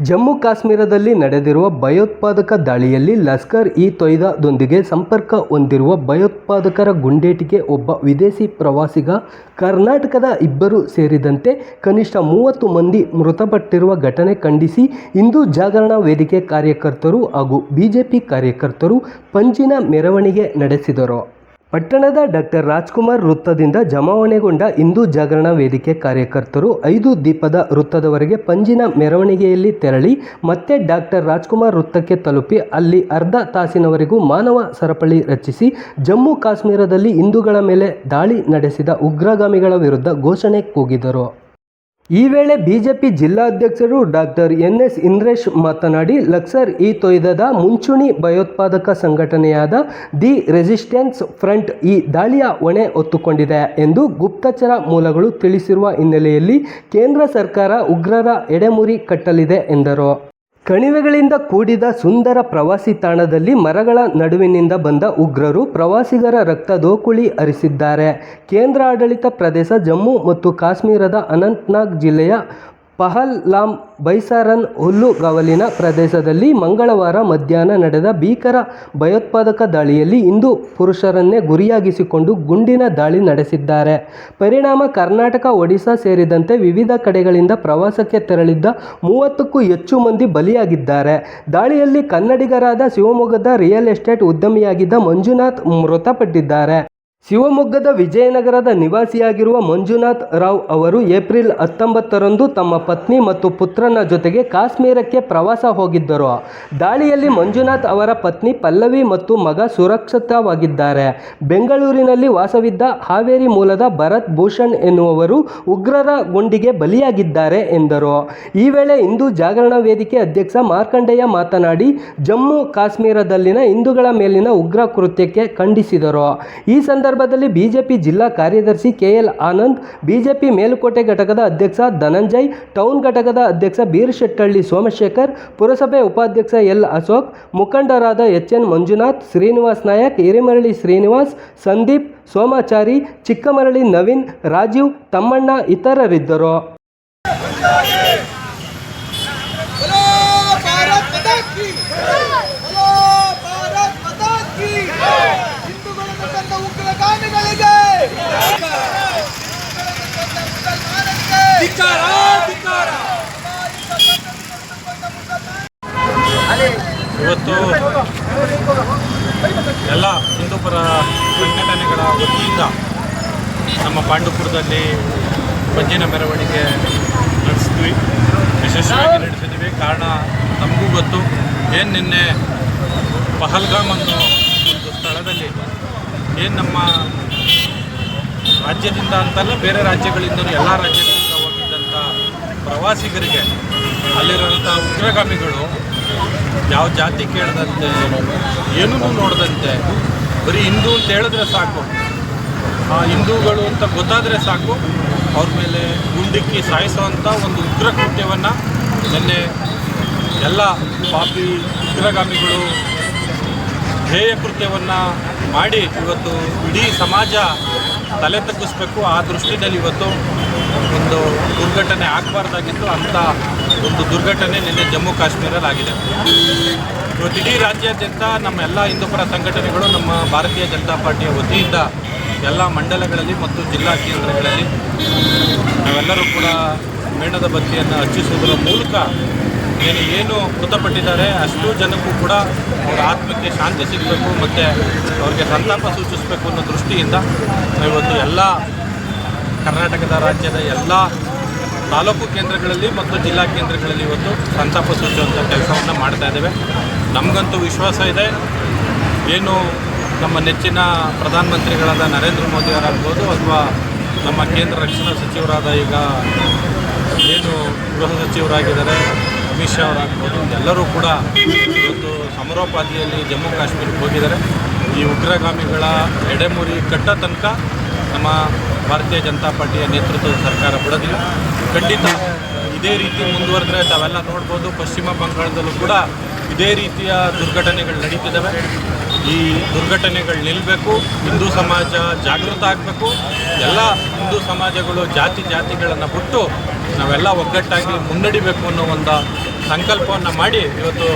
ಜಮ್ಮು ಕಾಶ್ಮೀರದಲ್ಲಿ ನಡೆದಿರುವ ಭಯೋತ್ಪಾದಕ ದಾಳಿಯಲ್ಲಿ ಲಷ್ಕರ್ ಇ ತೊಯ್ದಾದೊಂದಿಗೆ ಸಂಪರ್ಕ ಹೊಂದಿರುವ ಭಯೋತ್ಪಾದಕರ ಗುಂಡೇಟಿಗೆ ಒಬ್ಬ ವಿದೇಶಿ ಪ್ರವಾಸಿಗ ಕರ್ನಾಟಕದ ಇಬ್ಬರು ಸೇರಿದಂತೆ ಕನಿಷ್ಠ ಮೂವತ್ತು ಮಂದಿ ಮೃತಪಟ್ಟಿರುವ ಘಟನೆ ಖಂಡಿಸಿ ಹಿಂದೂ ಜಾಗರಣ ವೇದಿಕೆ ಕಾರ್ಯಕರ್ತರು ಹಾಗೂ ಬಿಜೆಪಿ ಕಾರ್ಯಕರ್ತರು ಪಂಜಿನ ಮೆರವಣಿಗೆ ನಡೆಸಿದರು. ಪಟ್ಟಣದ ಡಾಕ್ಟರ್ ರಾಜ್ಕುಮಾರ್ ವೃತ್ತದಿಂದ ಜಮಾವಣೆಗೊಂಡ ಹಿಂದೂ ಜಾಗರಣ ವೇದಿಕೆ ಕಾರ್ಯಕರ್ತರು ಐದು ದೀಪದ ವೃತ್ತದವರೆಗೆ ಪಂಜಿನ ಮೆರವಣಿಗೆಯಲ್ಲಿ ತೆರಳಿ, ಮತ್ತೆ ಡಾಕ್ಟರ್ ರಾಜ್ಕುಮಾರ್ ವೃತ್ತಕ್ಕೆ ತಲುಪಿ ಅಲ್ಲಿ ಅರ್ಧ ತಾಸಿನವರೆಗೂ ಮಾನವ ಸರಪಳಿ ರಚಿಸಿ, ಜಮ್ಮು ಕಾಶ್ಮೀರದಲ್ಲಿ ಹಿಂದೂಗಳ ಮೇಲೆ ದಾಳಿ ನಡೆಸಿದ ಉಗ್ರಗಾಮಿಗಳ ವಿರುದ್ಧ ಘೋಷಣೆ ಕೂಗಿದರು. ಈ ವೇಳೆ ಬಿಜೆಪಿ ಜಿಲ್ಲಾಧ್ಯಕ್ಷರು ಡಾಕ್ಟರ್ ಎನ್ ಎಸ್ ಇಂದ್ರೇಶ್ ಮಾತನಾಡಿ, ಲಕ್ಸರ್ ಈ ತೊಯ್ದದ ಮುಂಚೂಣಿ ಭಯೋತ್ಪಾದಕ ಸಂಘಟನೆಯಾದ ದಿ ರೆಸಿಸ್ಟೆನ್ಸ್ ಫ್ರಂಟ್ ಈ ದಾಳಿಯ ಹೊಣೆ ಹೊತ್ತುಕೊಂಡಿದೆ ಎಂದು ಗುಪ್ತಚರ ಮೂಲಗಳು ತಿಳಿಸಿರುವ ಹಿನ್ನೆಲೆಯಲ್ಲಿ ಕೇಂದ್ರ ಸರ್ಕಾರ ಉಗ್ರರ ಎಡೆಮುರಿ ಕಟ್ಟಲಿದೆ ಎಂದರು. ಕಣಿವೆಗಳಿಂದ ಕೂಡಿದ ಸುಂದರ ಪ್ರವಾಸಿ ತಾಣದಲ್ಲಿ ಮರಗಳ ನಡುವಿನಿಂದ ಬಂದ ಉಗ್ರರು ಪ್ರವಾಸಿಗರ ರಕ್ತ ದೋಕುಳಿ ಹರಿಸಿದ್ದಾರೆ ಕೇಂದ್ರ ಆಡಳಿತ ಪ್ರದೇಶ ಜಮ್ಮು ಮತ್ತು ಕಾಶ್ಮೀರದ ಅನಂತ್ನಾಗ್ ಜಿಲ್ಲೆಯ ಪಹಲ್ಲಾಮ್ ಬೈಸಾರನ್ ಹುಲ್ಲುಗಾವಲಿನ ಪ್ರದೇಶದಲ್ಲಿ ಮಂಗಳವಾರ ಮಧ್ಯಾಹ್ನ ನಡೆದ ಭೀಕರ ಭಯೋತ್ಪಾದಕ ದಾಳಿಯಲ್ಲಿ ಹಿಂದೂ ಪುರುಷರನ್ನೇ ಗುರಿಯಾಗಿಸಿಕೊಂಡು ಗುಂಡಿನ ದಾಳಿ ನಡೆಸಿದ್ದಾರೆ. ಪರಿಣಾಮ ಕರ್ನಾಟಕ, ಒಡಿಶಾ ಸೇರಿದಂತೆ ವಿವಿಧ ಕಡೆಗಳಿಂದ ಪ್ರವಾಸಕ್ಕೆ ತೆರಳಿದ್ದ ಮೂವತ್ತಕ್ಕೂ ಹೆಚ್ಚು ಮಂದಿ ಬಲಿಯಾಗಿದ್ದಾರೆ. ದಾಳಿಯಲ್ಲಿ ಕನ್ನಡಿಗರಾದ ಶಿವಮೊಗ್ಗದ ರಿಯಲ್ ಎಸ್ಟೇಟ್ ಉದ್ಯಮಿಯಾಗಿದ್ದ ಮಂಜುನಾಥ್ ಮೃತಪಟ್ಟಿದ್ದಾರೆ. ಶಿವಮೊಗ್ಗದ ವಿಜಯನಗರದ ನಿವಾಸಿಯಾಗಿರುವ ಮಂಜುನಾಥ್ ರಾವ್ ಅವರು ಏಪ್ರಿಲ್ ಹತ್ತೊಂಬತ್ತರಂದು ತಮ್ಮ ಪತ್ನಿ ಮತ್ತು ಪುತ್ರನ ಜೊತೆಗೆ ಕಾಶ್ಮೀರಕ್ಕೆ ಪ್ರವಾಸ ಹೋಗಿದ್ದರು. ದಾಳಿಯಲ್ಲಿ ಮಂಜುನಾಥ್ ಅವರ ಪತ್ನಿ ಪಲ್ಲವಿ ಮತ್ತು ಮಗ ಸುರಕ್ಷಿತವಾಗಿದ್ದಾರೆ. ಬೆಂಗಳೂರಿನಲ್ಲಿ ವಾಸವಿದ್ದ ಹಾವೇರಿ ಮೂಲದ ಭರತ್ ಭೂಷಣ್ ಎನ್ನುವರು ಉಗ್ರರ ಗುಂಡಿಗೆ ಬಲಿಯಾಗಿದ್ದಾರೆ ಎಂದರು. ಈ ವೇಳೆ ಹಿಂದೂ ಜಾಗರಣ ವೇದಿಕೆ ಅಧ್ಯಕ್ಷ ಮಾರ್ಕಂಡೇಯ ಮಾತನಾಡಿ, ಜಮ್ಮು ಕಾಶ್ಮೀರದಲ್ಲಿನ ಹಿಂದೂಗಳ ಮೇಲಿನ ಉಗ್ರ ಕೃತ್ಯಕ್ಕೆ ಖಂಡಿಸಿದರು. ಈ ಸಂದರ್ಭದಲ್ಲಿ ಬಿಜೆಪಿ ಜಿಲ್ಲಾ ಕಾರ್ಯದರ್ಶಿ ಕೆಎಲ್ ಆನಂದ್, ಬಿಜೆಪಿ ಮೇಲುಕೋಟೆ ಘಟಕದ ಅಧ್ಯಕ್ಷ ಧನಂಜಯ್, ಟೌನ್ ಘಟಕದ ಅಧ್ಯಕ್ಷ ಬೀರಶೆಟ್ಟಳ್ಳಿ ಸೋಮಶೇಖರ್, ಪುರಸಭೆ ಉಪಾಧ್ಯಕ್ಷ ಎಲ್ ಅಶೋಕ್, ಮುಖಂಡರಾದ ಎಚ್ ಎನ್ ಮಂಜುನಾಥ್, ಶ್ರೀನಿವಾಸ್ ನಾಯಕ್, ಹಿರಿಮರಳಿ ಶ್ರೀನಿವಾಸ್, ಸಂದೀಪ್, ಸೋಮಾಚಾರಿ, ಚಿಕ್ಕಮರಳಿ ನವೀನ್, ರಾಜೀವ್, ತಮ್ಮಣ್ಣ ಇತರರಿದ್ದರು. ಇವತ್ತು ಎಲ್ಲ ಹಿಂದೂಪರ ಸಂಘಟನೆಗಳ ವತಿಯಿಂದ ನಮ್ಮ ಪಾಂಡುಪುರದಲ್ಲಿ ಪಂಜಿನ ಮೆರವಣಿಗೆ ನಡೆಸಿದ್ವಿ. ಯಶಸ್ವಿಯಾಗಿ ನಡೆಸಿದ್ವಿ. ಕಾರಣ ನಮಗೂ ಗೊತ್ತು. ಏನು ನಿನ್ನೆ ಪಹಲ್ಗಾಮ್ ಅನ್ನೋ ಒಂದು ಸ್ಥಳದಲ್ಲಿ ಏನು ನಮ್ಮ ರಾಜ್ಯದಿಂದ ಅಂತಲ್ಲ ಬೇರೆ ರಾಜ್ಯಗಳಿಂದಲೂ ಎಲ್ಲ ರಾಜ್ಯಗಳಿಂದ ಪ್ರವಾಸಿಗರಿಗೆ ಅಲ್ಲಿರುವಂಥ ಉಗ್ರಗಾಮಿಗಳು ಯಾವ ಜಾತಿ ಕೇಳದಂತೆ ಏನೂ ನೋಡದಂತೆ, ಬರೀ ಹಿಂದೂ ಅಂತ ಹೇಳಿದ್ರೆ ಸಾಕು. ಹಿಂದೂಗಳು ಅಂತ ಗೊತ್ತಾದರೆ ಸಾಕು. ಅವ್ರ ಮೇಲೆ ಗುಂಡಿಕ್ಕಿ ಸಾಯಿಸುವಂಥ ಒಂದು ಉಗ್ರ ಕೃತ್ಯವನ್ನು ನಿನ್ನೆ ಎಲ್ಲ ಪಾಪಿ ಉಗ್ರಗಾಮಿಗಳು ಧ್ಯೇಯ ಕೃತ್ಯವನ್ನು ಮಾಡಿ ಇವತ್ತು ಇಡೀ ಸಮಾಜ ತಲೆ ತಗ್ಗಿಸ್ಬೇಕು. ಆ ದೃಷ್ಟಿಯಲ್ಲಿ ಇವತ್ತು ಒಂದು ದುರ್ಘಟನೆ ಆಗಬಾರ್ದಾಗಿತ್ತು. ಅಂಥ ಒಂದು ದುರ್ಘಟನೆ ನಿನ್ನೆ ಜಮ್ಮು ಕಾಶ್ಮೀರಲ್ಲಿ ಆಗಿದೆ. ಇವತ್ತು ಇಡೀ ರಾಜ್ಯಾದ್ಯಂತ ನಮ್ಮ ಎಲ್ಲ ಹಿಂದೂಪರ ಸಂಘಟನೆಗಳು, ನಮ್ಮ ಭಾರತೀಯ ಜನತಾ ಪಾರ್ಟಿಯ ವತಿಯಿಂದ ಎಲ್ಲ ಮಂಡಲಗಳಲ್ಲಿ ಮತ್ತು ಜಿಲ್ಲಾ ಕೇಂದ್ರಗಳಲ್ಲಿ ನಾವೆಲ್ಲರೂ ಕೂಡ ಮೇಣದ ಬತ್ತಿಯನ್ನು ಹಚ್ಚಿಸುವುದರ ಮೂಲಕ ಏನು ಏನು ಮೃತಪಟ್ಟಿದ್ದಾರೆ ಅಷ್ಟು ಜನಕ್ಕೂ ಕೂಡ ಅವರ ಆತ್ಮಕ್ಕೆ ಶಾಂತಿ ಸಿಗಬೇಕು ಮತ್ತು ಅವ್ರಿಗೆ ಸಂತಾಪ ಸೂಚಿಸಬೇಕು ಅನ್ನೋ ದೃಷ್ಟಿಯಿಂದ ಇವತ್ತು ಎಲ್ಲ ಕರ್ನಾಟಕದ ರಾಜ್ಯದ ಎಲ್ಲ ತಾಲೂಕು ಕೇಂದ್ರಗಳಲ್ಲಿ ಮತ್ತು ಜಿಲ್ಲಾ ಕೇಂದ್ರಗಳಲ್ಲಿ ಇವತ್ತು ಸಂತಾಪ ಸೂಚಿಸುವಂಥ ಕೆಲಸವನ್ನು ಮಾಡ್ತಾ ಇದ್ದೇವೆ. ನಮಗಂತೂ ವಿಶ್ವಾಸ ಇದೆ. ಏನು ನಮ್ಮ ನೆಚ್ಚಿನ ಪ್ರಧಾನಮಂತ್ರಿಗಳಾದ ನರೇಂದ್ರ ಮೋದಿಯವರಾಗ್ಬೋದು ಅಥವಾ ನಮ್ಮ ಕೇಂದ್ರ ರಕ್ಷಣಾ ಸಚಿವರಾದ ಈಗ ಏನು ಗೃಹ ಸಚಿವರಾಗಿದ್ದಾರೆ ಅಮಿತ್ ಶಾ ಅವರಾಗ್ಬೋದು ಎಲ್ಲರೂ ಕೂಡ ಇವತ್ತು ಸಮರೋಪಾದಿಯಲ್ಲಿ ಜಮ್ಮು ಕಾಶ್ಮೀರಕ್ಕೆ ಹೋಗಿದ್ದಾರೆ. ಈ ಉಗ್ರಗಾಮಿಗಳ ಎಡೆಮುರಿ ಕಟ್ಟ ತನಕ ನಮ್ಮ ಭಾರತೀಯ ಜನತಾ ಪಾರ್ಟಿಯ ನೇತೃತ್ವದ ಸರ್ಕಾರ ಬಿಡೋದಿಲ್ಲ. ಖಂಡಿತ ಇದೇ ರೀತಿ ಮುಂದುವರೆದ್ರೆ ತಾವೆಲ್ಲ ನೋಡ್ಬೋದು, ಪಶ್ಚಿಮ ಬಂಗಾಳದಲ್ಲೂ ಕೂಡ ಇದೇ ರೀತಿಯ ದುರ್ಘಟನೆಗಳು ನಡೀತಿದ್ದಾವೆ. ಈ ದುರ್ಘಟನೆಗಳು ನಿಲ್ಲಬೇಕು ಹಿಂದೂ ಸಮಾಜ ಜಾಗೃತ ಆಗಬೇಕು. ಎಲ್ಲ ಹಿಂದೂ ಸಮಾಜಗಳು ಜಾತಿ ಜಾತಿಗಳನ್ನು ಬಿಟ್ಟು ನಾವೆಲ್ಲ ಒಗ್ಗಟ್ಟಾಗಿ ಮುನ್ನಡಿಬೇಕು ಅನ್ನೋ ಒಂದು ಸಂಕಲ್ಪವನ್ನು ಮಾಡಿ ಇವತ್ತು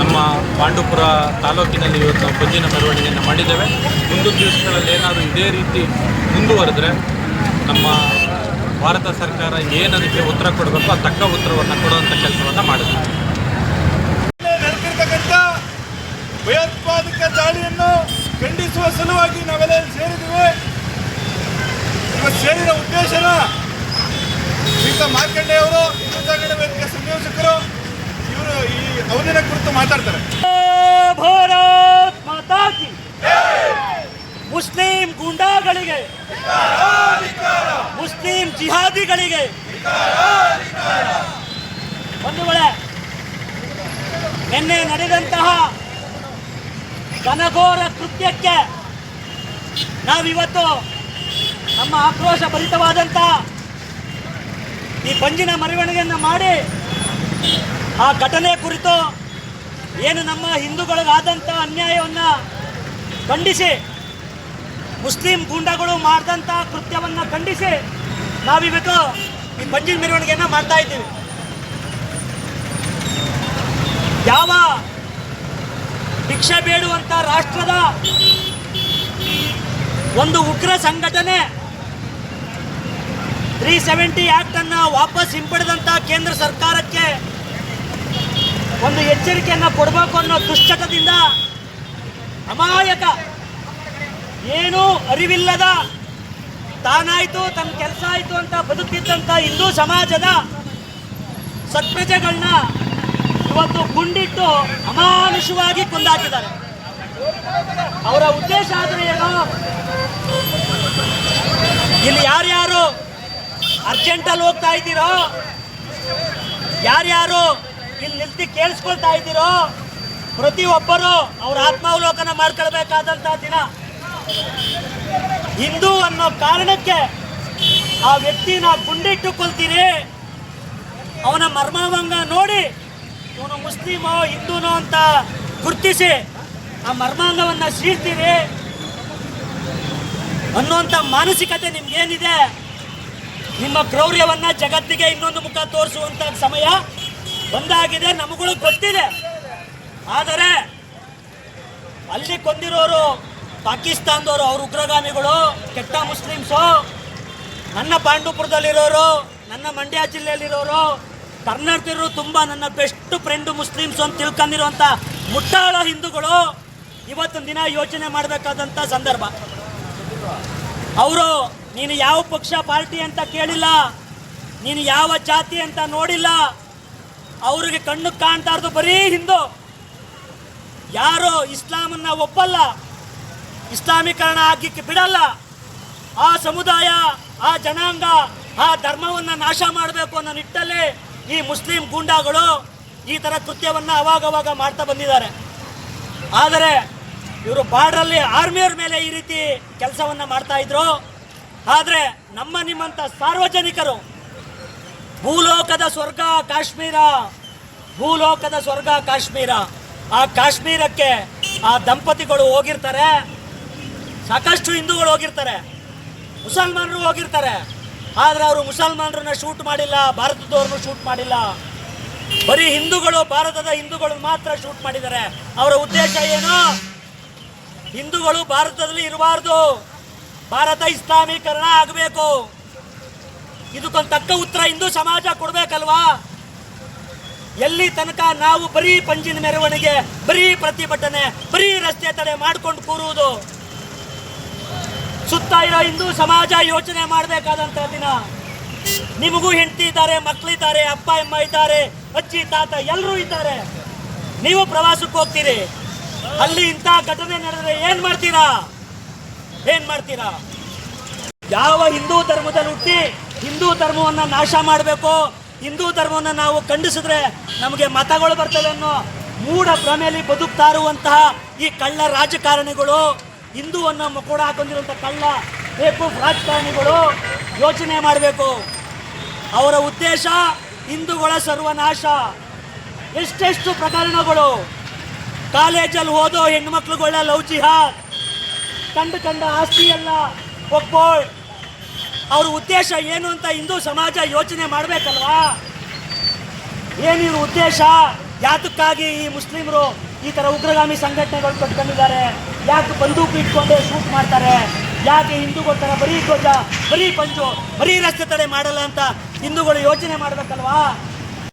ನಮ್ಮ ಪಾಂಡುಪುರ ತಾಲೂಕಿನಲ್ಲಿ ಇವತ್ತು ಪಂಜಿನ ಮೆರವಣಿಗೆಯನ್ನು ಮಾಡಿದ್ದೇವೆ. ಮುಂದಿನ ದಿವಸಗಳಲ್ಲಿ ಏನಾದರೂ ಇದೇ ರೀತಿ ಮುಂದುವರೆದ್ರೆ ನಮ್ಮ ಭಾರತ ಸರ್ಕಾರ ಏನದಕ್ಕೆ ಉತ್ತರ ಕೊಡಬೇಕು ಆ ತಕ್ಕ ಉತ್ತರವನ್ನು ಕೊಡುವಂಥ ಕೆಲಸವನ್ನು ಮಾಡುತ್ತೆ. ಭಯೋತ್ಪಾದಕ ದಾಳಿಯನ್ನು ಖಂಡಿಸುವ ಸಲುವಾಗಿ ನಾವೆಲ್ಲ ಸೇರಿದ್ದೇವೆ. ಸೇರಿದ ಉದ್ದೇಶನ ಶ್ರೀಯುತ ಮಾರ್ಕಂಡೆ ಅವರು ಹಿಂದೂ ವೇದಿಕೆ ಸಂಯೋಜಕರು, ಇವರು ಈ ಅವಧಿನ ಕುರಿತು ಮಾತಾಡ್ತಾರೆ. ಭಾರತ್ ಮಾತಾಜಿ ಮುಸ್ಲಿಂ ಗುಂಡಾಗಳಿಗೆ ಮುಸ್ಲಿಂ ಜಿಹಾದಿಗಳಿಗೆ ಒಂದು ವೇಳೆ ನಿನ್ನೆ ನಡೆದಂತಹ ಘನಘೋರ ಕೃತ್ಯಕ್ಕೆ ನಾವಿವತ್ತು ನಮ್ಮ ಆಕ್ರೋಶ ಭರಿತವಾದಂಥ ಈ ಪಂಜಿನ ಮೆರವಣಿಗೆಯನ್ನು ಮಾಡಿ ಆ ಘಟನೆ ಕುರಿತು ಏನು ನಮ್ಮ ಹಿಂದೂಗಳಿಗಾದಂಥ ಅನ್ಯಾಯವನ್ನು ಖಂಡಿಸಿ, ಮುಸ್ಲಿಂ ಗೂಂಡಗಳು ಮಾಡಿದಂಥ ಕೃತ್ಯವನ್ನು ಖಂಡಿಸಿ ನಾವಿವತ್ತು ಈ ಪಂಜಿನ ಮೆರವಣಿಗೆಯನ್ನು ಮಾಡ್ತಾ ಇದ್ದೀವಿ. ಯಾವ ಭಿಕ್ಷೆ ಬೇಡುವಂಥ ರಾಷ್ಟ್ರದ ಒಂದು ಉಗ್ರ ಸಂಘಟನೆ ತ್ರೀ ಸೆವೆಂಟಿ ಆ್ಯಕ್ಟನ್ನು ವಾಪಸ್ ಹಿಂಪಡೆದಂಥ ಕೇಂದ್ರ ಸರ್ಕಾರಕ್ಕೆ ಒಂದು ಎಚ್ಚರಿಕೆಯನ್ನು ಕೊಡಬೇಕು ಅನ್ನೋ ದುಶ್ಚಟದಿಂದ ಅಮಾಯಕ. ಏನೂ ಅರಿವಿಲ್ಲದ ತಾನಾಯಿತು, ತನ್ನ ಕೆಲಸ ಆಯಿತು ಅಂತ ಬದುಕಿದ್ದಂಥ ಹಿಂದೂ ಸಮಾಜದ ಸತ್ಪ್ರಜೆಗಳನ್ನ ಇವತ್ತು ಗುಂಡಿಟ್ಟು ಅಮಾನುಷವಾಗಿ ಕೊಂದಾಕಿದ್ದಾರೆ. ಅವರ ಉದ್ದೇಶ ಆದರೆ ಏನು? ಇಲ್ಲಿ ಯಾರ್ಯಾರು ಅರ್ಜೆಂಟಲ್ಲಿ ಹೋಗ್ತಾ ಇದ್ದೀರೋ? ಯಾರ್ಯಾರು ಇಲ್ಲಿ ನಿಲ್ತಿ ಕೇಳಿಸ್ಕೊಳ್ತಾ ಇದ್ದೀರೋ? ಪ್ರತಿಯೊಬ್ಬರು ಅವ್ರ ಆತ್ಮಾವಲೋಕನ ಮಾಡ್ಕೊಳ್ಬೇಕಾದಂತಹ ದಿನ. ಹಿಂದೂ ಅನ್ನೋ ಕಾರಣಕ್ಕೆ ಆ ವ್ಯಕ್ತಿನ ಗುಂಡಿಟ್ಟು ಕೊಲ್ತೀನಿ ಅವನ ಮರ್ಮಭಂಗ ನೋಡಿ ಇವನು ಮುಸ್ಲಿಮೋ ಹಿಂದೂನೋ ಅಂತ ಗುರುತಿಸಿ ಆ ಮರ್ಮಾಂಗವನ್ನು ಸೀಳ್ತೀವಿ ಅನ್ನುವಂಥ ಮಾನಸಿಕತೆ ನಿಮ್ಗೇನಿದೆ? ನಿಮ್ಮ ಕ್ರೌರ್ಯವನ್ನ ಜಗತ್ತಿಗೆ ಇನ್ನೊಂದು ಮುಖ ತೋರಿಸುವಂತ ಸಮಯ ಬಂದಾಗಿದೆ ನಮಗಳು ಗೊತ್ತಿದೆ. ಆದರೆ ಅಲ್ಲಿ ಕೊಂದಿರೋರು ಪಾಕಿಸ್ತಾನದವರು, ಅವ್ರ ಉಗ್ರಗಾಮಿಗಳು, ಕೆಟ್ಟ ಮುಸ್ಲಿಮ್ಸು, ನನ್ನ ಪಾಂಡುಪುರದಲ್ಲಿರೋರು, ನನ್ನ ಮಂಡ್ಯ ಜಿಲ್ಲೆಯಲ್ಲಿರೋರು ಕರ್ನಾಟಕರು ತುಂಬ ನನ್ನ ಬೆಸ್ಟ್ ಫ್ರೆಂಡು ಮುಸ್ಲಿಮ್ಸ್ ಅಂತ ತಿಳ್ಕೊಂಡಿರುವಂಥ ಮುಟ್ಟಾಳ ಹಿಂದೂಗಳು ಇವತ್ತಿನ ದಿನ ಯೋಚನೆ ಮಾಡಬೇಕಾದಂಥ ಸಂದರ್ಭ. ಅವರು ನೀನು ಯಾವ ಪಕ್ಷ, ಪಾರ್ಟಿ ಅಂತ ಕೇಳಿಲ್ಲ, ನೀನು ಯಾವ ಜಾತಿ ಅಂತ ನೋಡಿಲ್ಲ, ಅವ್ರಿಗೆ ಕಣ್ಣು ಕಾಣ್ತಾ ಇರೋದು ಬರೀ ಹಿಂದೂ. ಯಾರು ಇಸ್ಲಾಮನ್ನ ಒಪ್ಪಲ್ಲ, ಇಸ್ಲಾಮೀಕರಣ ಆಗಲಿಕ್ಕೆ ಬಿಡಲ್ಲ. ಆ ಸಮುದಾಯ, ಆ ಜನಾಂಗ, ಆ ಧರ್ಮವನ್ನು ನಾಶ ಮಾಡಬೇಕು ಅನ್ನೋ ನಿಟ್ಟಲ್ಲಿ ಈ ಮುಸ್ಲಿಂ ಗೂಂಡಾಗಳು ಈ ಥರ ಕೃತ್ಯವನ್ನು ಅವಾಗವಾಗ ಮಾಡ್ತಾ ಬಂದಿದ್ದಾರೆ. ಆದರೆ ಇವರು ಬಾರ್ಡ್ರಲ್ಲಿ ಆರ್ಮಿಯವ್ರ ಮೇಲೆ ಈ ರೀತಿ ಕೆಲಸವನ್ನ ಮಾಡ್ತಾ ಇದ್ರು. ಆದರೆ ನಮ್ಮ ನಿಮ್ಮಂಥ ಸಾರ್ವಜನಿಕರು, ಭೂಲೋಕದ ಸ್ವರ್ಗ ಕಾಶ್ಮೀರ, ಭೂಲೋಕದ ಸ್ವರ್ಗ ಕಾಶ್ಮೀರ. ಆ ಕಾಶ್ಮೀರಕ್ಕೆ ಆ ದಂಪತಿಗಳು ಹೋಗಿರ್ತಾರೆ. ಸಾಕಷ್ಟು ಹಿಂದೂಗಳು ಹೋಗಿರ್ತಾರೆ. ಮುಸಲ್ಮಾನರು ಹೋಗಿರ್ತಾರೆ. ಆದರೆ ಅವರು ಮುಸಲ್ಮಾನರನ್ನ ಶೂಟ್ ಮಾಡಿಲ್ಲ, ಭಾರತದವ್ರನ್ನೂ ಶೂಟ್ ಮಾಡಿಲ್ಲ. ಬರೀ ಹಿಂದೂಗಳು, ಭಾರತದ ಹಿಂದೂಗಳು ಮಾತ್ರ ಶೂಟ್ ಮಾಡಿದ್ದಾರೆ. ಅವರ ಉದ್ದೇಶ ಏನು? ಹಿಂದೂಗಳು ಭಾರತದಲ್ಲಿ ಇರಬಾರ್ದು. ಭಾರತ ಇಸ್ಲಾಮೀಕರಣ ಆಗಬೇಕು. ಇದಕ್ಕೊಂದು ತಕ್ಕ ಉತ್ತರ ಹಿಂದೂ ಸಮಾಜ ಕೊಡಬೇಕಲ್ವಾ? ಎಲ್ಲಿ ತನಕ ನಾವು ಬರೀ ಪಂಜಿನ ಮೆರವಣಿಗೆ, ಬರೀ ಪ್ರತಿಭಟನೆ, ಬರೀ ರಸ್ತೆ ತಡೆ ಮಾಡ್ಕೊಂಡು ಕೂರುವುದು? ಸುತ್ತ ಇರೋ ಹಿಂದೂ ಸಮಾಜ ಯೋಚನೆ ಮಾಡಬೇಕಾದಂಥ ದಿನ. ನಿಮಗೂ ಹೆಂಡತಿ ಇದ್ದಾರೆ ಮಕ್ಕಳಿದ್ದಾರೆ ಅಪ್ಪ, ಅಮ್ಮ ಇದ್ದಾರೆ, ಅಜ್ಜಿ, ತಾತ ಎಲ್ಲರೂ ಇದ್ದಾರೆ. ನೀವು ಪ್ರವಾಸಕ್ಕೆ ಹೋಗ್ತೀರಿ. ಅಲ್ಲಿ ಇಂಥ ಘಟನೆ ನಡೆದ್ರೆ ಏನು ಮಾಡ್ತೀರಾ? ಏನ್ ಮಾಡ್ತೀರಾ? ಯಾವ ಹಿಂದೂ ಧರ್ಮದಲ್ಲಿ ಹುಟ್ಟಿ ಹಿಂದೂ ಧರ್ಮವನ್ನ ನಾಶ ಮಾಡಬೇಕು? ಹಿಂದೂ ಧರ್ಮವನ್ನ ನಾವು ಖಂಡಿಸಿದ್ರೆ ನಮಗೆ ಮತಗಳು ಬರ್ತವೆ ಅನ್ನೋ ಮೂಢ ಭ್ರಮೆಯಲ್ಲಿ ಬದುಕ್ತಾ ಇರುವಂತಹ ಈ ಕಳ್ಳ ರಾಜಕಾರಣಿಗಳು, ಹಿಂದೂವನ್ನು ಮುಖೋಡ ಹಾಕೊಂಡಿರುವಂಥ ಕಳ್ಳ ಬೇಕು ರಾಜಕಾರಣಿಗಳು ಯೋಚನೆ ಮಾಡಬೇಕು. ಅವರ ಉದ್ದೇಶ ಹಿಂದೂಗಳ ಸರ್ವನಾಶ. ಎಷ್ಟೆಷ್ಟು ಪ್ರಕರಣಗಳು. ಕಾಲೇಜಲ್ಲಿ ಓದೋ ಹೆಣ್ಮಕ್ಳುಗಳ ಲವ್ ಜಿಹಾದ್ ಕಂಡು ಕಂಡ ಆಸ್ತಿ ಅಲ್ಲ ಒಪ್ಕೊಳ್ಳ್ ಅವ್ರ ಉದ್ದೇಶ ಏನು ಅಂತ ಹಿಂದೂ ಸಮಾಜ ಯೋಚನೆ ಮಾಡಬೇಕಲ್ವಾ? ಏನಿವ್ರ ಉದ್ದೇಶ? ಯಾತಕ್ಕಾಗಿ ಈ ಮುಸ್ಲಿಮರು ಈ ಥರ ಉಗ್ರಗಾಮಿ ಸಂಘಟನೆಗಳು ಕಟ್ಕೊಂಡಿದ್ದಾರೆ? ಯಾಕೆ ಬಂದೂಕು ಇಟ್ಕೊಂಡೇ ಶೂಟ್ ಮಾಡ್ತಾರೆ? ಯಾಕೆ ಹಿಂದೂಗಳ ಥರ ಬರೀ ಧ್ವಜ, ಬರೀ ಪಂಚು, ಬರೀ ರಸ್ತೆ ತಡೆ ಮಾಡಲ್ಲ ಅಂತ ಹಿಂದೂಗಳು ಯೋಚನೆ ಮಾಡಬೇಕಲ್ವಾ?